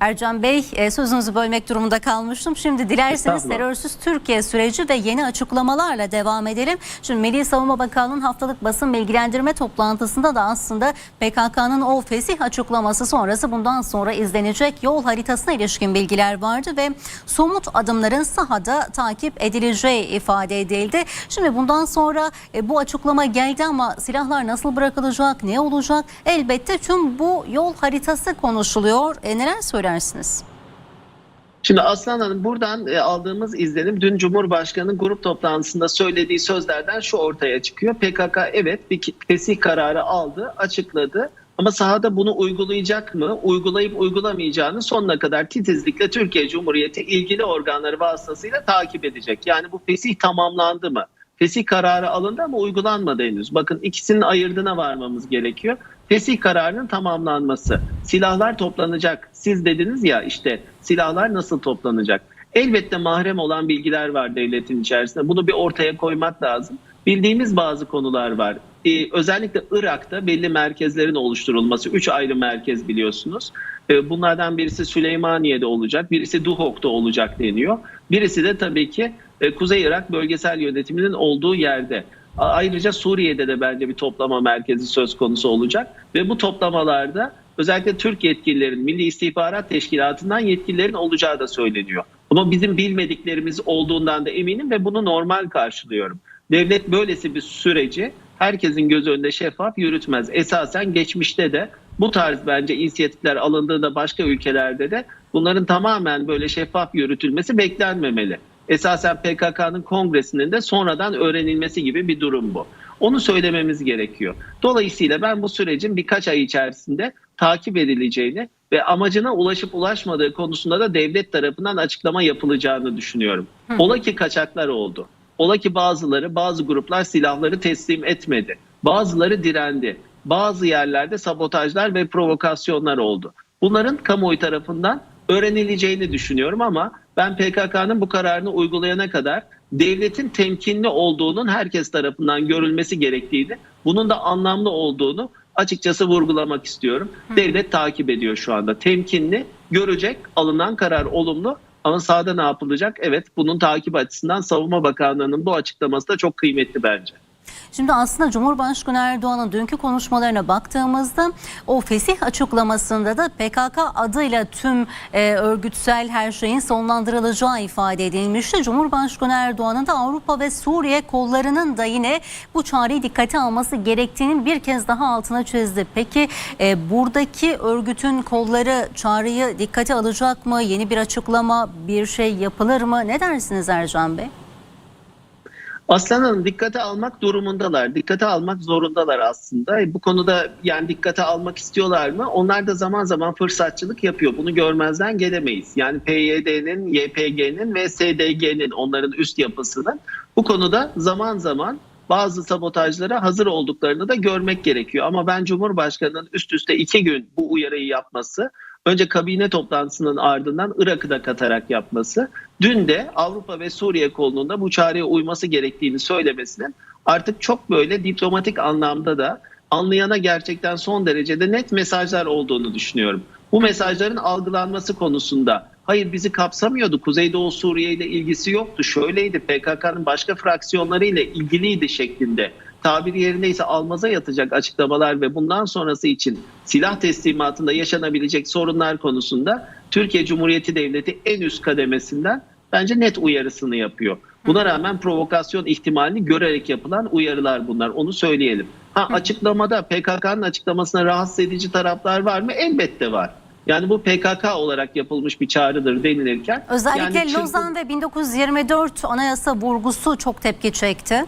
Ercan Bey e, sözünüzü bölmek durumunda kalmıştım. Şimdi dilerseniz terörsüz Türkiye süreci ve yeni açıklamalarla devam edelim. Şimdi Milli Savunma Bakanlığı'nın haftalık basın bilgilendirme toplantısında da aslında PKK'nın o fesih açıklaması sonrası bundan sonra izlenecek yol haritasına ilişkin bilgiler vardı ve somut adımların sahada takip edileceği ifade edildi. Şimdi bundan sonra e, bu açıklama geldi ama silahlar nasıl bırakılacak, ne olacak? Elbette tüm bu yol haritası konuşuluyor. E, neler söylersiniz? Şimdi Aslan Hanım buradan e, aldığımız izlenim dün Cumhurbaşkanı'nın grup toplantısında söylediği sözlerden şu ortaya çıkıyor. PKK evet bir fesih kararı aldı, açıkladı. Ama sahada bunu uygulayacak mı, uygulayıp uygulamayacağını sonuna kadar titizlikle Türkiye Cumhuriyeti ilgili organları vasıtasıyla takip edecek. Yani bu fesih tamamlandı mı? Fesih kararı alındı ama uygulanmadı henüz. Bakın ikisinin ayırdığına varmamız gerekiyor. Fesih kararının tamamlanması. Silahlar toplanacak. Siz dediniz ya işte silahlar nasıl toplanacak? Elbette mahrem olan bilgiler var devletin içerisinde. Bunu bir ortaya koymak lazım. Bildiğimiz bazı konular var. Ee, özellikle Irak'ta belli merkezlerin oluşturulması. Üç ayrı merkez biliyorsunuz. Ee, bunlardan birisi Süleymaniye'de olacak, birisi Duhok'ta olacak deniyor. Birisi de tabii ki e, Kuzey Irak bölgesel yönetiminin olduğu yerde. Ayrıca Suriye'de de bence bir toplama merkezi söz konusu olacak ve bu toplamalarda özellikle Türk yetkililerin, Milli İstihbarat Teşkilatı'ndan yetkililerin olacağı da söyleniyor. Ama bizim bilmediklerimiz olduğundan da eminim ve bunu normal karşılıyorum. Devlet böylesi bir süreci herkesin göz önünde şeffaf yürütmez. Esasen geçmişte de bu tarz bence inisiyatifler alındığında başka ülkelerde de bunların tamamen böyle şeffaf yürütülmesi beklenmemeli. Esasen PKK'nın kongresinin de sonradan öğrenilmesi gibi bir durum bu. Onu söylememiz gerekiyor. Dolayısıyla ben bu sürecin birkaç ay içerisinde takip edileceğini ve amacına ulaşıp ulaşmadığı konusunda da devlet tarafından açıklama yapılacağını düşünüyorum. Ola ki kaçaklar oldu. Ola ki bazıları, bazı gruplar silahları teslim etmedi. Bazıları direndi. Bazı yerlerde sabotajlar ve provokasyonlar oldu. Bunların kamuoyu tarafından öğrenileceğini düşünüyorum ama ben PKK'nın bu kararını uygulayana kadar devletin temkinli olduğunun herkes tarafından görülmesi gerektiğini, bunun da anlamlı olduğunu açıkçası vurgulamak istiyorum. Devlet takip ediyor şu anda. Temkinli, görecek, alınan karar olumlu ama sahada ne yapılacak? Evet bunun takip açısından Savunma Bakanlığı'nın bu açıklaması da çok kıymetli bence. Şimdi aslında Cumhurbaşkanı Erdoğan'ın dünkü konuşmalarına baktığımızda o fesih açıklamasında da PKK adıyla tüm e, örgütsel her şeyin sonlandırılacağı ifade edilmişti. Cumhurbaşkanı Erdoğan'ın da Avrupa ve Suriye kollarının da yine bu çağrıyı dikkate alması gerektiğinin bir kez daha altına çizdi. Peki e, buradaki örgütün kolları çağrıyı dikkate alacak mı? Yeni bir açıklama, bir şey yapılır mı? Ne dersiniz Ercan Bey? Aslan Hanım dikkate almak durumundalar. Dikkate almak zorundalar aslında. E, Bu konuda yani dikkate almak istiyorlar mı? Onlar da zaman zaman fırsatçılık yapıyor. Bunu görmezden gelemeyiz. Yani PYD'nin, YPG'nin ve SDG'nin onların üst yapısının bu konuda zaman zaman bazı sabotajlara hazır olduklarını da görmek gerekiyor. Ama ben Cumhurbaşkanı'nın üst üste iki gün bu uyarıyı yapması, önce kabine toplantısının ardından Irak'ı da katarak yapması, dün de Avrupa ve Suriye kolunun da bu çağrıya uyması gerektiğini söylemesinin artık çok böyle diplomatik anlamda da anlayana gerçekten son derecede net mesajlar olduğunu düşünüyorum. Bu mesajların algılanması konusunda hayır bizi kapsamıyordu. Kuzeydoğu Suriye ile ilgisi yoktu. Şöyleydi PKK'nın başka fraksiyonları ile ilgiliydi şeklinde tabiri yerindeyse almaza yatacak açıklamalar ve bundan sonrası için silah teslimatında yaşanabilecek sorunlar konusunda Türkiye Cumhuriyeti Devleti en üst kademesinden bence net uyarısını yapıyor. Buna rağmen provokasyon ihtimalini görerek yapılan uyarılar bunlar. Onu söyleyelim. Ha açıklamada PKK'nın açıklamasına rahatsız edici taraflar var mı? Elbette var. Yani bu PKK olarak yapılmış bir çağrıdır denilirken. Özellikle yani Lozan ve 1924 anayasa vurgusu çok tepki çekti.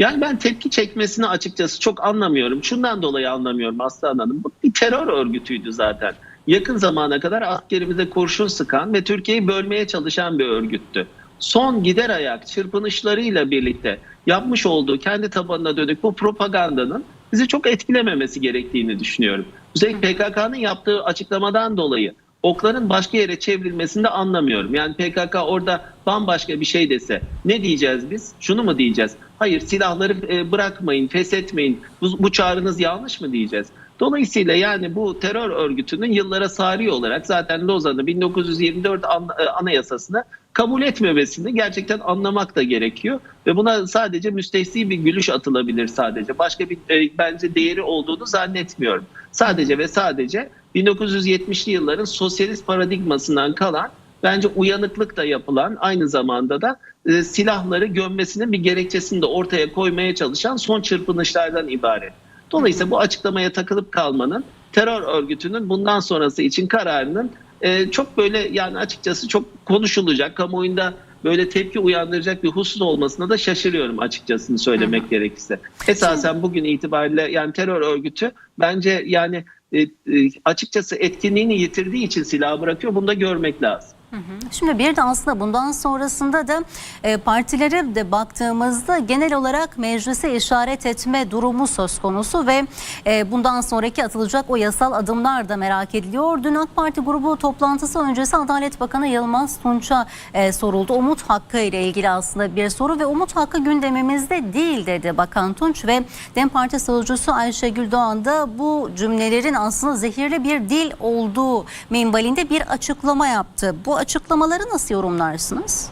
Yani ben tepki çekmesini açıkçası çok anlamıyorum. Şundan dolayı anlamıyorum Aslan Hanım. Bu bir terör örgütüydü zaten. Yakın zamana kadar askerimize kurşun sıkan ve Türkiye'yi bölmeye çalışan bir örgüttü. Son gider ayak çırpınışlarıyla birlikte yapmış olduğu kendi tabanına dönük bu propagandanın bizi çok etkilememesi gerektiğini düşünüyorum. Özellikle PKK'nın yaptığı açıklamadan dolayı okların başka yere çevrilmesini de anlamıyorum. Yani PKK orada bambaşka bir şey dese ne diyeceğiz biz? Şunu mu diyeceğiz? Hayır silahları e, bırakmayın, feshetmeyin. Bu, bu çağrınız yanlış mı diyeceğiz? Dolayısıyla yani bu terör örgütünün yıllara sari olarak zaten Lozan'ı 1924 an- e, anayasasını kabul etmemesini gerçekten anlamak da gerekiyor. Ve buna sadece müstehsi bir gülüş atılabilir sadece. Başka bir e, bence değeri olduğunu zannetmiyorum. Sadece ve sadece 1970'li yılların sosyalist paradigmasından kalan bence uyanıklık da yapılan aynı zamanda da e, silahları gömmesinin bir gerekçesini de ortaya koymaya çalışan son çırpınışlardan ibaret. Dolayısıyla bu açıklamaya takılıp kalmanın terör örgütünün bundan sonrası için kararının e, çok böyle yani açıkçası çok konuşulacak, kamuoyunda böyle tepki uyandıracak bir husus olmasına da şaşırıyorum açıkçasını söylemek gerekirse. Esasen bugün itibariyle yani terör örgütü bence yani açıkçası etkinliğini yitirdiği için silahı bırakıyor. Bunu da görmek lazım. Şimdi bir de aslında bundan sonrasında da e, partilere de baktığımızda genel olarak meclise işaret etme durumu söz konusu ve e, bundan sonraki atılacak o yasal adımlar da merak ediliyor. Dün AK Parti grubu toplantısı öncesi Adalet Bakanı Yılmaz Tunç'a e, soruldu. Umut Hakkı ile ilgili aslında bir soru ve Umut Hakkı gündemimizde değil dedi Bakan Tunç ve DEM Parti sözcüsü Ayşegül Doğan da bu cümlelerin aslında zehirli bir dil olduğu minvalinde bir açıklama yaptı. Bu açıklamaları nasıl yorumlarsınız?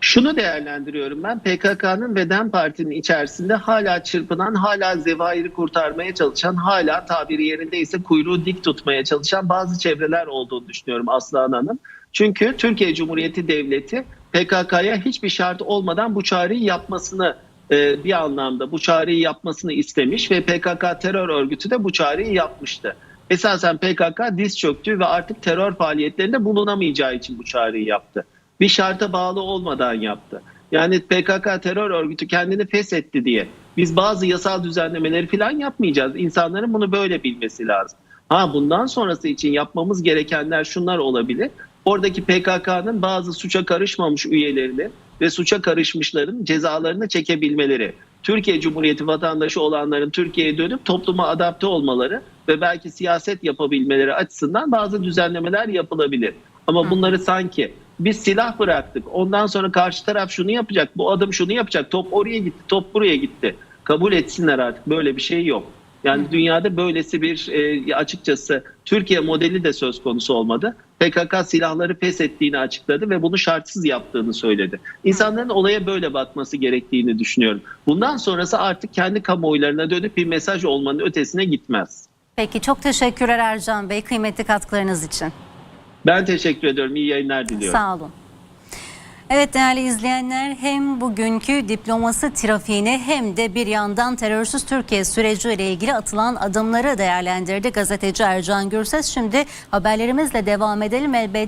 Şunu değerlendiriyorum ben PKK'nın ve DEM Parti'nin içerisinde hala çırpınan, hala zevahiri kurtarmaya çalışan, hala tabiri yerindeyse kuyruğu dik tutmaya çalışan bazı çevreler olduğunu düşünüyorum Aslan Hanım. Çünkü Türkiye Cumhuriyeti Devleti PKK'ya hiçbir şart olmadan bu çağrıyı yapmasını e, bir anlamda bu çağrıyı yapmasını istemiş ve PKK terör örgütü de bu çağrıyı yapmıştı. Esasen PKK diz çöktü ve artık terör faaliyetlerinde bulunamayacağı için bu çağrıyı yaptı. Bir şarta bağlı olmadan yaptı. Yani PKK terör örgütü kendini feshetti diye biz bazı yasal düzenlemeleri falan yapmayacağız. İnsanların bunu böyle bilmesi lazım. Ha bundan sonrası için yapmamız gerekenler şunlar olabilir. Oradaki PKK'nın bazı suça karışmamış üyelerini ve suça karışmışların cezalarını çekebilmeleri. Türkiye Cumhuriyeti vatandaşı olanların Türkiye'ye dönüp topluma adapte olmaları ve belki siyaset yapabilmeleri açısından bazı düzenlemeler yapılabilir. Ama bunları sanki biz silah bıraktık. Ondan sonra karşı taraf şunu yapacak, bu adım şunu yapacak. Top oraya gitti, top buraya gitti. Kabul etsinler artık. Böyle bir şey yok. Yani dünyada böylesi bir e, açıkçası Türkiye modeli de söz konusu olmadı. PKK silahları pes ettiğini açıkladı ve bunu şartsız yaptığını söyledi. İnsanların olaya böyle bakması gerektiğini düşünüyorum. Bundan sonrası artık kendi kamuoylarına dönüp bir mesaj olmanın ötesine gitmez. Peki çok teşekkürler Ercan Bey kıymetli katkılarınız için. Ben teşekkür ediyorum. İyi yayınlar diliyorum. Sağ olun. Evet değerli izleyenler hem bugünkü diplomasi trafiğini hem de bir yandan terörsüz Türkiye süreciyle ilgili atılan adımları değerlendirdi gazeteci Ercan Gürses. Şimdi haberlerimizle devam edelim elbette.